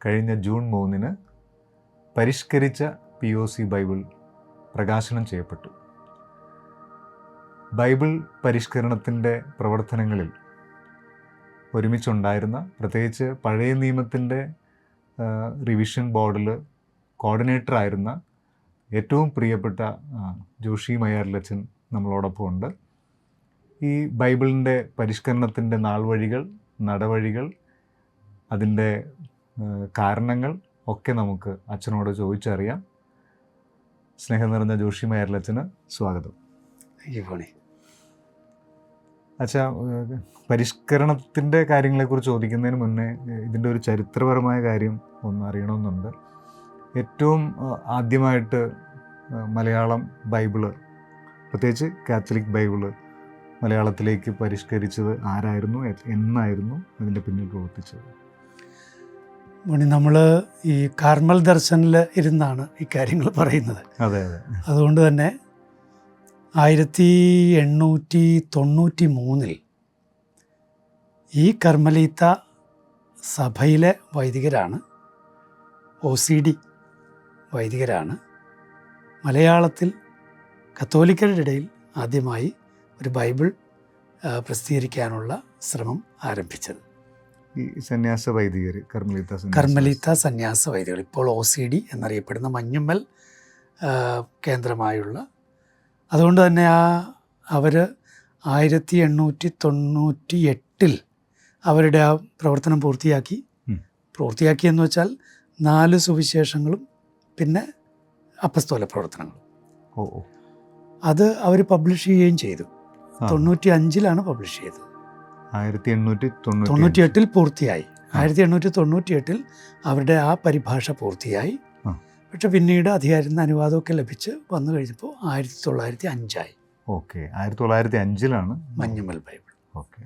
കഴിഞ്ഞ ജൂൺ മൂന്നിന് പരിഷ്കരിച്ച പി ഒ സി ബൈബിൾ പ്രകാശനം ചെയ്യപ്പെട്ടു. ബൈബിൾ പരിഷ്കരണത്തിന്റെ പ്രവർത്തനങ്ങളിൽ ഒരുമിച്ചുണ്ടായിരുന്ന പ്രത്യേകിച്ച് പഴയ നിയമത്തിന്റെ റിവിഷൻ ബോർഡിൽ കോർഡിനേറ്റർ ആയിരുന്ന ഏറ്റവും പ്രിയപ്പെട്ട ജോഷി മയ്യാറിലച്ചൻ നമ്മളോടൊപ്പം ഉണ്ട്. ഈ ബൈബിളിന്റെ പരിഷ്കരണത്തിന്റെ നാൾവഴികൾ നടവഴികൾ അതിന്റെ കാരണങ്ങൾ ഒക്കെ നമുക്ക് അച്ഛനോട് ചോദിച്ചറിയാം. സ്നേഹം നിറഞ്ഞ ജോഷി മയ്യാറിലച്ചന് സ്വാഗതം. അച്ഛ പരിഷ്കരണത്തിന്റെ കാര്യങ്ങളെക്കുറിച്ച് ചോദിക്കുന്നതിന് മുന്നേ ഇതിന്റെ ഒരു ചരിത്രപരമായ കാര്യം ഒന്ന് അറിയണമെന്നുണ്ട്. ഏറ്റവും ആദ്യമായിട്ട് മലയാളം ബൈബിൾ പ്രത്യേകിച്ച് കാത്തലിക് ബൈബിൾ മലയാളത്തിലേക്ക് പരിഷ്കരിച്ചത് ആരായിരുന്നു എന്നായിരുന്നു അതിന്റെ പിന്നിൽ പ്രവർത്തിച്ചത്. മണി നമ്മൾ ഈ കാർമൽ ദർശനിൽ ഇരുന്നാണ് ഇക്കാര്യങ്ങൾ കാര്യങ്ങൾ പറയുന്നത്. അതെ അതെ. അതുകൊണ്ട് തന്നെ ആയിരത്തി എണ്ണൂറ്റി തൊണ്ണൂറ്റി മൂന്നിൽ ഈ കർമ്മലീത്ത സഭയിലെ വൈദികരാണ് ഒ സി ഡി വൈദികരാണ്. മലയാളത്തിൽ കത്തോലിക്കരുടെ ഇടയിൽ ആദ്യമായി ഒരു ബൈബിൾ പ്രസിദ്ധീകരിക്കാനുള്ള ശ്രമം ആരംഭിച്ചത്. ഈ സന്യാസ വൈദികർ കർമ്മലീത്ത സന്യാസ കർമ്മലീത്ത സന്യാസ വൈദികൾ. ഇപ്പോൾ ഒ സി ഡി എന്നറിയപ്പെടുന്ന മഞ്ഞുമ്മൽ കേന്ദ്രമായുള്ള. അതുകൊണ്ട് തന്നെ ആ അവർ ആയിരത്തി എണ്ണൂറ്റി തൊണ്ണൂറ്റി എട്ടിൽ അവരുടെ ആ പ്രവർത്തനം പൂർത്തിയാക്കി. പൂർത്തിയാക്കിയെന്ന് പൂർത്തിയാക്കി എന്ന് വെച്ചാൽ നാല് സുവിശേഷങ്ങളും പിന്നെ അപ്പസ്തോല പ്രവർത്തനങ്ങളും. ഓ അത് അവർ പബ്ലിഷ് ചെയ്യുകയും ചെയ്തു. തൊണ്ണൂറ്റി അഞ്ചിലാണ് പബ്ലിഷ് ചെയ്തത്. ആയിരത്തി എണ്ണൂറ്റി തൊണ്ണൂറ്റി എട്ടിൽ പൂർത്തിയായി. ആയിരത്തി എണ്ണൂറ്റി തൊണ്ണൂറ്റി എട്ടിൽ അവരുടെ ആ പരിഭാഷ പൂർത്തിയായി. പക്ഷെ പിന്നീട് അധികാരത്തിന് അനുവാദമൊക്കെ ലഭിച്ച് വന്നു കഴിഞ്ഞപ്പോൾ ആയിരത്തി തൊള്ളായിരത്തി അഞ്ചായി ഓക്കെ. ആയിരത്തി തൊള്ളായിരത്തി അഞ്ചിലാണ് മഞ്ഞുമൽ ബൈബിൾ. ഓക്കെ.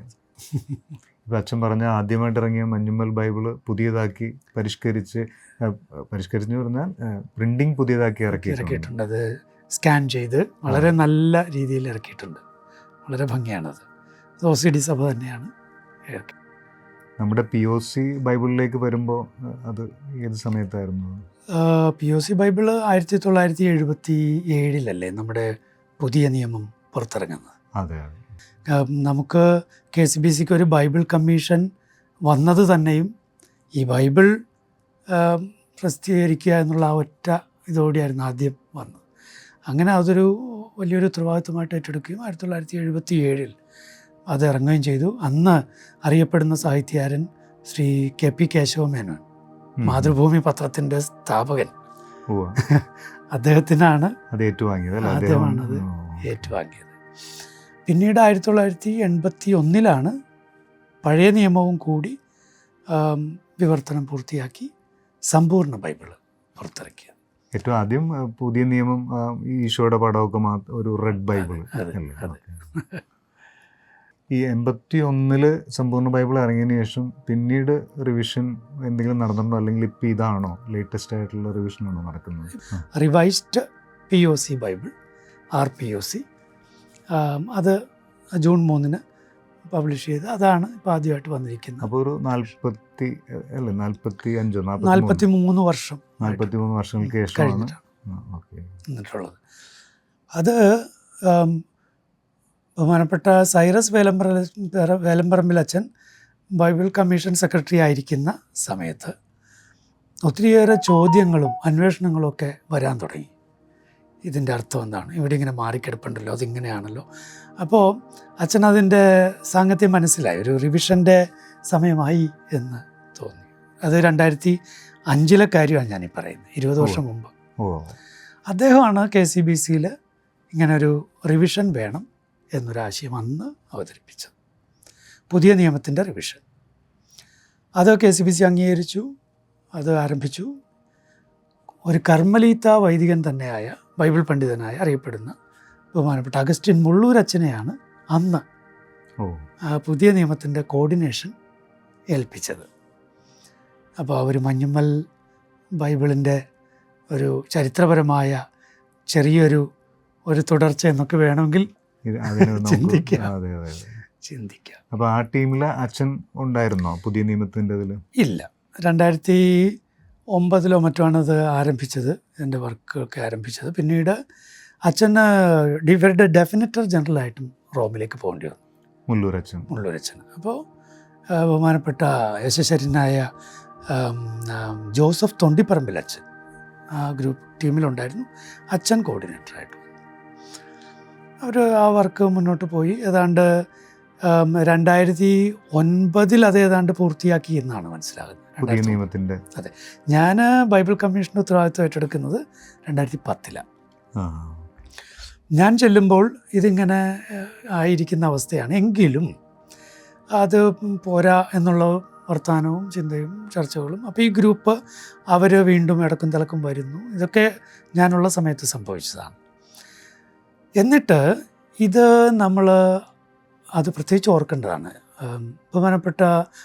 ഇപ്പം അച്ഛൻ പറഞ്ഞ ആദ്യമായിട്ട് ഇറങ്ങിയ മഞ്ഞുമൽ ബൈബിൾ പുതിയതാക്കി പരിഷ്കരിച്ച് പരിഷ്കരിച്ചെന്ന് പരിഷ്കരിച്ച് പറഞ്ഞാൽ പ്രിന്റിങ് പുതിയതാക്കി ഇറക്കി ഇറക്കിയിട്ടുണ്ട്. അത് സ്കാൻ ചെയ്ത് വളരെ നല്ല രീതിയിൽ ഇറക്കിയിട്ടുണ്ട്. വളരെ ഭംഗിയാണത്. ഒ സി ഡി സഭ തന്നെയാണ്. നമ്മുടെ പി ഒ സി ബൈബിളിലേക്ക് വരുമ്പോൾ അത് ഏത് സമയത്തായിരുന്നു? പി ഒ സി ബൈബിൾ ആയിരത്തി തൊള്ളായിരത്തി എഴുപത്തി ഏഴിലല്ലേ നമ്മുടെ പുതിയ നിയമം പുറത്തിറങ്ങുന്നത്. അതെ അതെ. നമുക്ക് കെ സി ബി സിക്ക് ഒരു ബൈബിൾ കമ്മീഷൻ വന്നത് തന്നെയും ഈ ബൈബിൾ പ്രസിദ്ധീകരിക്കുക എന്നുള്ള ആ ഒറ്റ ഇതോടെയായിരുന്നു ആദ്യം വന്നത്. അങ്ങനെ അതൊരു വലിയൊരു ഉത്തരവാദിത്വമായിട്ട് ഏറ്റെടുക്കുകയും ആയിരത്തി തൊള്ളായിരത്തി എഴുപത്തി ഏഴിൽ അത് ഇറങ്ങുകയും ചെയ്തു. അന്ന് അറിയപ്പെടുന്ന സാഹിത്യകാരൻ ശ്രീ കെ പി കേശവ മേനോൻ മാതൃഭൂമി പത്രത്തിന്റെ സ്ഥാപകൻ. അദ്ദേഹത്തിനാണ് അത് ഏറ്റുവാങ്ങിയത് അദ്ദേഹമാണത് പിന്നീട് ആയിരത്തി തൊള്ളായിരത്തി എൺപത്തി ഒന്നിലാണ് പഴയ നിയമവും കൂടി വിവർത്തനം പൂർത്തിയാക്കി സമ്പൂർണ ബൈബിൾ പുറത്തിറക്കിയത്. ഏറ്റവും ആദ്യം പുതിയ നിയമം ഈശോയുടെ പടമൊക്കെ മാത്രം ഒരു റെഡ് ബൈബിൾ അതെ. ഈ എൺപത്തി ഒന്നിൽ സമ്പൂർണ ബൈബിൾ ഇറങ്ങിയതിന് ശേഷം പിന്നീട് റിവിഷൻ എന്തെങ്കിലും നടന്നിട്ടുണ്ടോ? അല്ലെങ്കിൽ ഇപ്പം ഇതാണോ? ലേറ്റസ്റ്റ് ആയിട്ടുള്ള റിവിഷൻ ആണോ നടക്കുന്നത്. Revised P O C Bible R P O C അത് ജൂൺ മൂന്നിന് പബ്ലിഷ് ചെയ്ത് അതാണ് ഇപ്പോൾ ആദ്യമായിട്ട് വന്നിരിക്കുന്നത്. അപ്പോൾ ഒരു നാൽപ്പത്തി അല്ല നാൽപ്പത്തി അഞ്ചോ നാൽപ്പത്തി മൂന്ന് വർഷം നാൽപ്പത്തി മൂന്ന് വർഷങ്ങൾക്ക് ശേഷം കഴിഞ്ഞിട്ടാണ് ഓക്കെ. എന്നിട്ടുള്ളത് അത് ബഹുമാനപ്പെട്ട സൈറസ് വേലമ്പറ വേലമ്പറമ്പിൽ അച്ഛൻ ബൈബിൾ കമ്മീഷൻ സെക്രട്ടറി ആയിരിക്കുന്ന സമയത്ത് ഒത്തിരിയേറെ ചോദ്യങ്ങളും അന്വേഷണങ്ങളും ഒക്കെ വരാൻ തുടങ്ങി. ഇതിന്റെ അർത്ഥം എന്താണ്? ഇവിടെ ഇങ്ങനെ മാറിക്കിടപ്പുണ്ടല്ലോ അതിങ്ങനെയാണല്ലോ. അപ്പോൾ അച്ഛൻ അതിന്റെ സാങ്കത്യം മനസ്സിലായി. ഒരു റിവിഷന്റെ സമയമായി എന്ന് തോന്നി. അത് രണ്ടായിരത്തി അഞ്ചിലെ കാര്യമാണ് ഞാനീ പറയുന്നത്. ഇരുപത് വർഷം മുമ്പ്. അദ്ദേഹമാണ് കെ സി ബി സിയിൽ ഇങ്ങനൊരു റിവിഷൻ വേണം. എന്നൊരാശയം അന്ന് അവതരിപ്പിച്ചത്. പുതിയ നിയമത്തിന്റെ റിവിഷൻ. അത് കെ സി ബി സി അംഗീകരിച്ചു അത് ആരംഭിച്ചു. ഒരു കർമ്മലീത്ത വൈദികൻ തന്നെയായ ബൈബിൾ പണ്ഡിതനായ അറിയപ്പെടുന്ന ബഹുമാനപ്പെട്ട അഗസ്റ്റിൻ മുള്ളൂരച്ചനെയാണ് അന്ന് ആ പുതിയ നിയമത്തിന്റെ കോർഡിനേഷൻ ഏൽപ്പിച്ചത്. അപ്പോൾ അവർ മഞ്ഞുമ്മൽ ബൈബിളിന്റെ ഒരു ചരിത്രപരമായ ചെറിയൊരു ഒരു തുടർച്ച എന്നൊക്കെ വേണമെങ്കിൽ ചിന്തിക്കാം. ചിന്തിക്കാം. അപ്പോൾ ആ ടീമിൽ അച്ഛൻ ഉണ്ടായിരുന്നോ പുതിയ നിയമത്തിന്റെ ഇതിൽ ഇല്ല. രണ്ടായിരത്തി ഒമ്പതിലോ മറ്റോ ആണ് അത് ആരംഭിച്ചത് എന്റെ വർക്കൊക്കെ ആരംഭിച്ചത്. പിന്നീട് അച്ഛന് ഇവരുടെ ഡെഫിനറ്റർ ജനറലായിട്ടും റോമിലേക്ക് പോകേണ്ടി വന്നു. മുല്ലൂരച്ചൻ അച്ഛൻ അപ്പോൾ ബഹുമാനപ്പെട്ട യശശരനായ ജോസഫ് തൊണ്ടിപ്പറമ്പിൽ അച്ഛൻ ആ ഗ്രൂപ്പ് ടീമിലുണ്ടായിരുന്നു. അച്ഛൻ കോർഡിനേറ്ററായിട്ട് അവർ ആ വർക്ക് മുന്നോട്ട് പോയി. ഏതാണ്ട് രണ്ടായിരത്തി ഒൻപതിൽ അത് ഏതാണ്ട് പൂർത്തിയാക്കി എന്നാണ് മനസ്സിലാകുന്നത്. പുതിയ അതെ. ഞാൻ ബൈബിൾ കമ്മീഷന്റെ ഉത്തരവാദിത്വം ഏറ്റെടുക്കുന്നത് രണ്ടായിരത്തി പത്തിലാണ് ഞാൻ ചെല്ലുമ്പോൾ ഇതിങ്ങനെ ആയിരിക്കുന്ന അവസ്ഥയാണ്. എങ്കിലും അത് പോരാ എന്നുള്ള വർത്തമാനവും ചിന്തയും ചർച്ചകളും. അപ്പോൾ ഈ ഗ്രൂപ്പ് അവർ വീണ്ടും ഇടക്കും തിളക്കും വരുന്നു. ഇതൊക്കെ ഞാനുള്ള സമയത്ത് സംഭവിച്ചതാണ്. എന്നിട്ട് ഇത് നമ്മൾ അത് പ്രത്യേകിച്ച് ഓർക്കേണ്ടതാണ്. ബഹുമാനപ്പെട്ട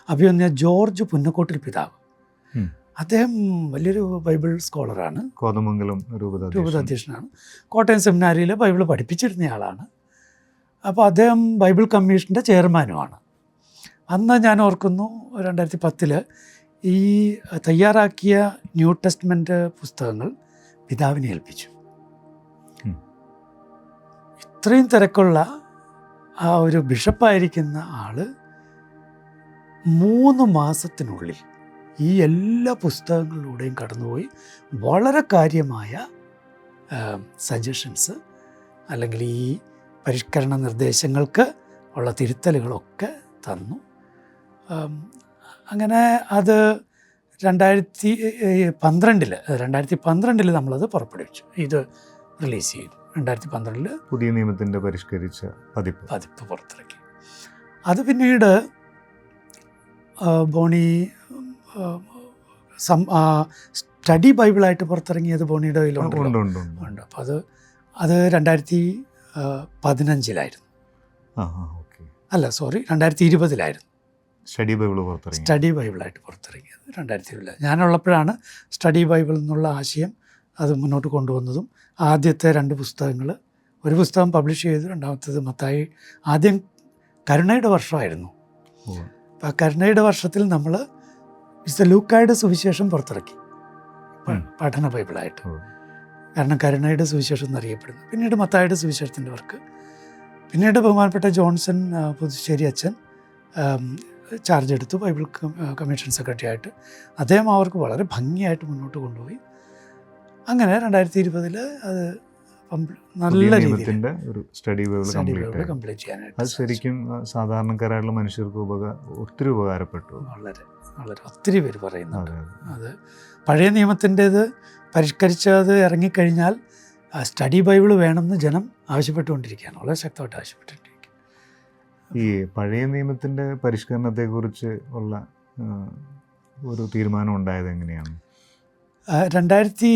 അഭിമന്യ ജോർജ് പുന്നക്കോട്ടിൽ പിതാവ്. അദ്ദേഹം വലിയൊരു ബൈബിൾ സ്കോളറാണ്. കോതമംഗലം രൂപത രൂപത അധ്യക്ഷനാണ് കോട്ടയം സെമിനാരിയിൽ ബൈബിൾ പഠിപ്പിച്ചിരുന്നയാളാണ്. അപ്പോൾ അദ്ദേഹം ബൈബിൾ കമ്മീഷന്റെ ചെയർമാനുമാണ്. അന്ന് ഞാൻ ഓർക്കുന്നു രണ്ടായിരത്തി പത്തിൽ ഈ തയ്യാറാക്കിയ ന്യൂ ടെസ്റ്റ്മെന്റ് പുസ്തകങ്ങൾ പിതാവിനെ ഏൽപ്പിച്ചു. ഇത്രയും തിരക്കുള്ള ആ ഒരു ബിഷപ്പായിരിക്കുന്ന ആൾ മൂന്ന് മാസത്തിനുള്ളിൽ ഈ എല്ലാ പുസ്തകങ്ങളിലൂടെയും കടന്നുപോയി. വളരെ കാര്യമായ സജഷൻസ് അല്ലെങ്കിൽ ഈ പരിഷ്കരണ നിർദ്ദേശങ്ങൾക്ക് ഉള്ള തിരുത്തലുകളൊക്കെ തന്നു. അങ്ങനെ അത് രണ്ടായിരത്തി പന്ത്രണ്ടിൽ രണ്ടായിരത്തി പന്ത്രണ്ടിൽ നമ്മളത് പുറപ്പെടുവിച്ചു. ഇത് റിലീസ് ചെയ്തു. രണ്ടായിരത്തി പന്ത്രണ്ടിൽ പുതിയ നിയമത്തിന്റെ പരിഷ്കരിച്ച പതിപ്പ്. പതിപ്പ് പുറത്തിറക്കി. അത് പിന്നീട് ബോണി സ്റ്റഡി ബൈബിളായിട്ട് പുറത്തിറങ്ങിയത് ബോണിയുടെ കയ്യിലുണ്ട് ഉണ്ട് അപ്പോൾ അത് അത് രണ്ടായിരത്തി പതിനഞ്ചിലായിരുന്നു. അല്ല സോറി രണ്ടായിരത്തി ഇരുപതിലായിരുന്നു സ്റ്റഡി ബൈബിൾ പുറത്തിറങ്ങി സ്റ്റഡി ബൈബിളായിട്ട് പുറത്തിറങ്ങിയത് രണ്ടായിരത്തി ഇരുപതിൽ ഞാനുള്ളപ്പോഴാണ് സ്റ്റഡി ബൈബിൾ എന്നുള്ള ആശയം അത് മുന്നോട്ട് കൊണ്ടുവന്നതും ആദ്യത്തെ രണ്ട് പുസ്തകങ്ങൾ ഒരു പുസ്തകം പബ്ലിഷ് ചെയ്തു രണ്ടാമത്തേത് മത്തായി. ആദ്യം കരുണയുടെ വർഷമായിരുന്നു. അപ്പോൾ ആ കരുണയുടെ വർഷത്തിൽ നമ്മൾ മിസ്റ്റർ ലൂക്കായുടെ സുവിശേഷം പുറത്തിറക്കി. പഠന ബൈബിളായിട്ട്. കാരണം കരുണയുടെ സുവിശേഷം എന്നറിയപ്പെടുന്നു പിന്നീട് മത്തായുടെ സുവിശേഷത്തിന്റെ വർക്ക്. പിന്നീട് ബഹുമാനപ്പെട്ട ജോൺസൺ പുതുശ്ശേരി അച്ഛൻ ചാർജ് എടുത്തു. ബൈബിൾ കമ്മീഷൻ സെക്രട്ടറി ആയിട്ട്. അദ്ദേഹം അവർക്ക് വളരെ ഭംഗിയായിട്ട് മുന്നോട്ട് കൊണ്ടുപോയി. അങ്ങനെ രണ്ടായിരത്തി ഇരുപതിൽ അത് നല്ല രീതിയിലെ നിയമത്തിന്റെ ഒരു സ്റ്റഡി ബൈബിൾ കംപ്ലീറ്റ് ചെയ്യാനായിട്ട് അത് ശരിക്കും സാധാരണക്കാരായുള്ള മനുഷ്യർക്ക് ഉപക ഒത്തിരി ഉപകാരപ്പെട്ടു. വളരെ വളരെ ഒത്തിരി പേര് പറയുന്നുണ്ട്. അത് പഴയ നിയമത്തിന്റേത് പരിഷ്കരിച്ചത് ഇറങ്ങിക്കഴിഞ്ഞാൽ സ്റ്റഡി ബൈബിൾ വേണമെന്ന് ജനം ആവശ്യപ്പെട്ടുകൊണ്ടിരിക്കുകയാണ്. വളരെ ശക്തമായിട്ട് ആവശ്യപ്പെട്ടുകൊണ്ടിരിക്കുക ഈ പഴയ നിയമത്തിന്റെ പരിഷ്കരണത്തെക്കുറിച്ച് ഉള്ള ഒരു തീരുമാനം ഉണ്ടായത് എങ്ങനെയാണ്? രണ്ടായിരത്തി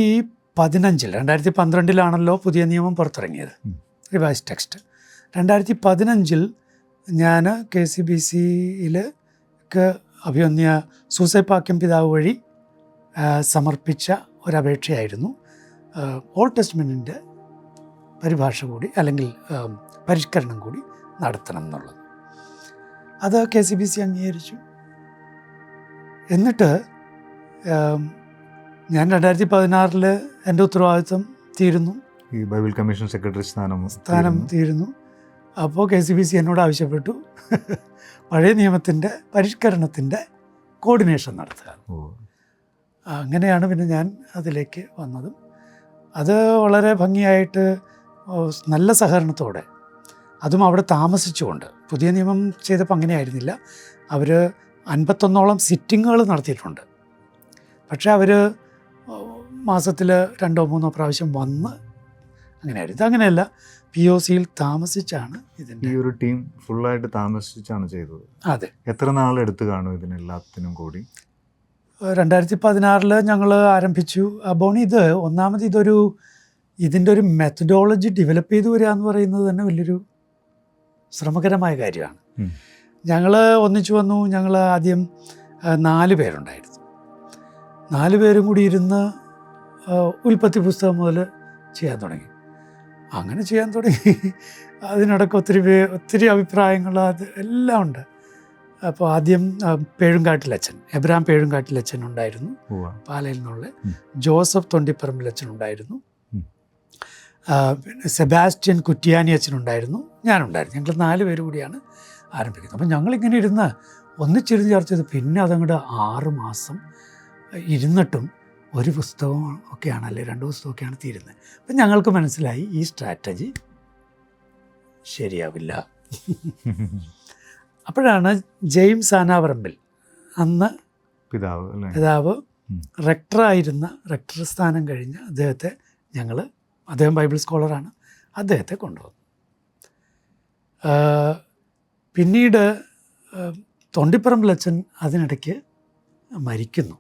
പതിനഞ്ചിൽ രണ്ടായിരത്തി പന്ത്രണ്ടിലാണല്ലോ പുതിയ നിയമം പുറത്തിറങ്ങിയത്. റിവൈസ് ടെക്സ്റ്റ് രണ്ടായിരത്തി പതിനഞ്ചിൽ ഞാൻ കെ സി ബി സിയിൽ അഭിമന്യ സൂസൈപ്പാക്യം പിതാവ് വഴി സമർപ്പിച്ച ഒരപേക്ഷയായിരുന്നു. ഓൾഡ് ടെസ്റ്റ്മെന്റിന്റെ പരിഭാഷ കൂടി അല്ലെങ്കിൽ പരിഷ്കരണം കൂടി നടത്തണം എന്നുള്ളത്. അത് കെ സി ബി സി അംഗീകരിച്ചു. എന്നിട്ട് ഞാൻ രണ്ടായിരത്തി പതിനാറിൽ എന്റെ ഉത്തരവാദിത്വം തീരുന്നു. ഈ ബൈബിൾ കമ്മീഷൻ സെക്രട്ടറി സ്ഥാനം സ്ഥാനം തീരുന്നു. അപ്പോൾ കെ സി ബി സി എന്നോട് ആവശ്യപ്പെട്ടു. പഴയ നിയമത്തിന്റെ പരിഷ്കരണത്തിന്റെ കോർഡിനേഷൻ നടത്തുക. അങ്ങനെയാണ് പിന്നെ ഞാൻ അതിലേക്ക് വന്നതും. അത് വളരെ ഭംഗിയായിട്ട് നല്ല സഹകരണത്തോടെ. അതും അവിടെ താമസിച്ചുകൊണ്ട്. പുതിയ നിയമം ചെയ്തപ്പോൾ അങ്ങനെയായിരുന്നില്ല അവർ അൻപത്തൊന്നോളം സിറ്റിങ്ങുകൾ നടത്തിയിട്ടുണ്ട്. പക്ഷേ അവർ മാസത്തിൽ രണ്ടോ മൂന്നോ പ്രാവശ്യം വന്ന് അങ്ങനെയായിരുന്നു. ഇതങ്ങനെയല്ല പി ഒ സിയിൽ താമസിച്ചാണ് ഇതിന്റെ ഈ ഒരു ടീം ഫുള്ളായിട്ട് താമസിച്ചാണ് ചെയ്തത്. അതെ. എത്ര നാളെടുത്ത് കാണും ഇതിനെല്ലാത്തിനും കൂടി? രണ്ടായിരത്തി പതിനാറിൽ ഞങ്ങൾ ആരംഭിച്ചു. അപ്പോൾ ഇത് ഒന്നാമത് ഇതൊരു ഇതിന്റെ ഒരു മെത്തഡോളജി ഡെവലപ്പ് ചെയ്തു വരിക എന്ന് പറയുന്നത് തന്നെ വലിയൊരു ശ്രമകരമായ കാര്യമാണ്. ഞങ്ങൾ ഒന്നിച്ചു വന്നു. ഞങ്ങൾ ആദ്യം നാല് പേരുണ്ടായിരുന്നു. നാല് പേരും കൂടി ഇരുന്ന് ഉൽപ്പത്തി പുസ്തകം മുതൽ ചെയ്യാൻ തുടങ്ങി. അങ്ങനെ ചെയ്യാൻ തുടങ്ങി. അതിനിടയ്ക്ക് ഒത്തിരി പേ ഒത്തിരി അഭിപ്രായങ്ങൾ അത് എല്ലാം ഉണ്ട്. അപ്പോൾ ആദ്യം പേഴുങ്കാട്ടിലച്ഛൻ എബ്രാം പേഴുങ്കാട്ടിലച്ഛൻ ഉണ്ടായിരുന്നു. പാലയിൽ നിന്നുള്ള ജോസഫ് തൊണ്ടിപ്പറമ്പിലച്ഛൻ ഉണ്ടായിരുന്നു. പിന്നെ സെബാസ്റ്റ്യൻ കുറ്റിയാനി അച്ഛനുണ്ടായിരുന്നു ഞാനുണ്ടായിരുന്നു. ഞങ്ങൾ നാല് പേര് കൂടിയാണ് ആരംഭിക്കുന്നത്. അപ്പം ഞങ്ങളിങ്ങനെ ഇരുന്ന് ഒന്നിച്ചിരുന്ന് ചർച്ച ചെയ്ത്. പിന്നെ അതങ്ങോട്ട് ആറ് മാസം ഇരുന്നിട്ടും ഒരു പുസ്തകം ഒക്കെയാണ് അല്ലെ രണ്ട് പുസ്തകമൊക്കെയാണ് തീരുന്നത്. അപ്പം ഞങ്ങൾക്ക് മനസ്സിലായി ഈ സ്ട്രാറ്റജി ശരിയാവില്ല. അപ്പോഴാണ് ജെയിംസ് ആനാവറമ്പിൽ അന്ന് പിതാവ് പിതാവ്. റെക്ടറായിരുന്ന റെക്ടർ സ്ഥാനം കഴിഞ്ഞ് അദ്ദേഹത്തെ ഞങ്ങൾ അദ്ദേഹം ബൈബിൾ സ്കോളറാണ് അദ്ദേഹത്തെ കൊണ്ടുവന്നു. പിന്നീട് തൊണ്ടിപ്പറമ്പിൽ അച്ഛൻ അതിനിടയ്ക്ക് മരിക്കുന്നു.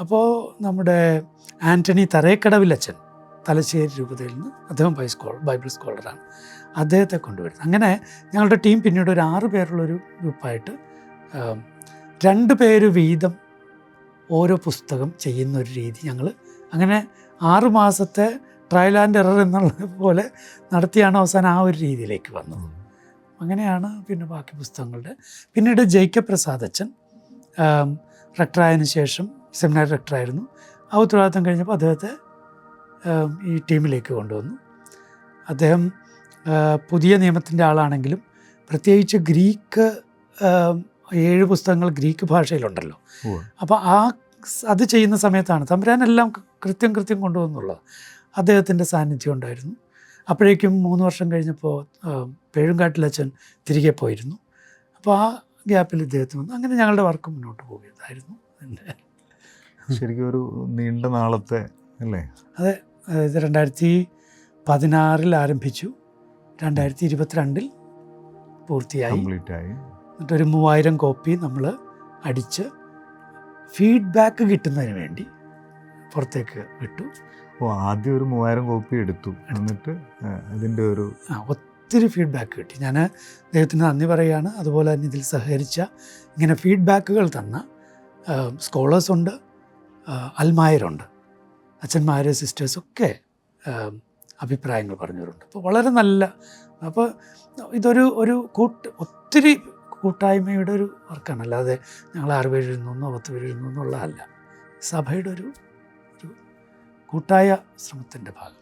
അപ്പോൾ നമ്മുടെ ആന്റണി തറേക്കടവിലച്ചൻ തലശ്ശേരി രൂപതയിൽ നിന്ന് അദ്ദേഹം ബൈ സ്കോൾ ബൈബിൾ സ്കോളറാണ്. അദ്ദേഹത്തെ കൊണ്ടുവരുന്നത്. അങ്ങനെ ഞങ്ങളുടെ ടീം പിന്നീട് ഒരു ആറ് പേരുള്ളൊരു ഗ്രൂപ്പായിട്ട് രണ്ട് പേര് വീതം ഓരോ പുസ്തകം ചെയ്യുന്ന ഒരു രീതി ഞങ്ങൾ അങ്ങനെ ആറ് മാസത്തെ ട്രയൽ ആൻഡ് എറർ എന്നുള്ള പോലെ നടത്തിയാണ് അവസാനം ആ ഒരു രീതിയിലേക്ക് വന്നത്. അങ്ങനെയാണ് പിന്നെ ബാക്കി പുസ്തകങ്ങളുടെ. പിന്നീട് ജയിക്കബ് പ്രസാദ് അച്ഛൻ റെക്ടറായതിനു ശേഷം സെമിനാർ ഡയറക്ടറായിരുന്നു. ആ ഉത്തരവാദിത്തം കഴിഞ്ഞപ്പോൾ അദ്ദേഹത്തെ ഈ ടീമിലേക്ക് കൊണ്ടുവന്നു. അദ്ദേഹം പുതിയ നിയമത്തിന്റെ ആളാണെങ്കിലും പ്രത്യേകിച്ച് ഗ്രീക്ക് ഏഴ് പുസ്തകങ്ങൾ ഗ്രീക്ക് ഭാഷയിലുണ്ടല്ലോ. അപ്പോൾ ആ അത് ചെയ്യുന്ന സമയത്താണ് തമ്പുരാനെല്ലാം കൃത്യം കൃത്യം കൊണ്ടുവന്നുള്ളത്. അദ്ദേഹത്തിന്റെ സാന്നിധ്യം ഉണ്ടായിരുന്നു. അപ്പോഴേക്കും മൂന്ന് വർഷം കഴിഞ്ഞപ്പോൾ പേഴുങ്കാട്ടിലച്ഛൻ തിരികെ പോയിരുന്നു. അപ്പോൾ ആ ഗ്യാപ്പിൽ ഇദ്ദേഹത്തിന് വന്നു. അങ്ങനെ ഞങ്ങളുടെ വർക്ക് മുന്നോട്ട് പോവുകയായിരുന്നു ശരിക്കും ഒരു നീണ്ട നാളത്തെ അല്ലേ? അതെ അതായത് രണ്ടായിരത്തി പതിനാറിൽ ആരംഭിച്ചു. രണ്ടായിരത്തി ഇരുപത്തിരണ്ടിൽ പൂർത്തിയായി. കംപ്ലീറ്റ് ആയി എന്നിട്ടൊരു മൂവായിരം കോപ്പി നമ്മൾ അടിച്ച് ഫീഡ്ബാക്ക് കിട്ടുന്നതിന് വേണ്ടി പുറത്തേക്ക് വിട്ടു. ഓ ആദ്യം ഒരു മൂവായിരം കോപ്പി എടുത്തു. എന്നിട്ട് അതിന്റെ ഒരു ഒത്തിരി ഫീഡ്ബാക്ക് കിട്ടി. ഞാൻ ദൈവത്തിന് നന്ദി പറയുകയാണ്. അതുപോലെ തന്നെ ഇതിൽ സഹകരിച്ച ഇങ്ങനെ ഫീഡ്ബാക്കുകൾ തന്ന സ്കോളേഴ്സ് ഉണ്ട്. അൽമായരുണ്ട്. അച്ഛന്മാർ സിസ്റ്റേഴ്സൊക്കെ അഭിപ്രായങ്ങൾ പറഞ്ഞവരുണ്ട്. അപ്പോൾ വളരെ നല്ല അപ്പോൾ ഇതൊരു ഒരു കൂട്ട് ഒത്തിരി കൂട്ടായ്മയുടെ ഒരു വർക്കാണ്. അല്ലാതെ ഞങ്ങൾ ആറ് പേര് നിന്നോ പത്ത് പേര് ഇരുന്നൊന്നുള്ളതല്ല സഭയുടെ ഒരു ഒരു കൂട്ടായ ശ്രമത്തിന്റെ ഭാഗം.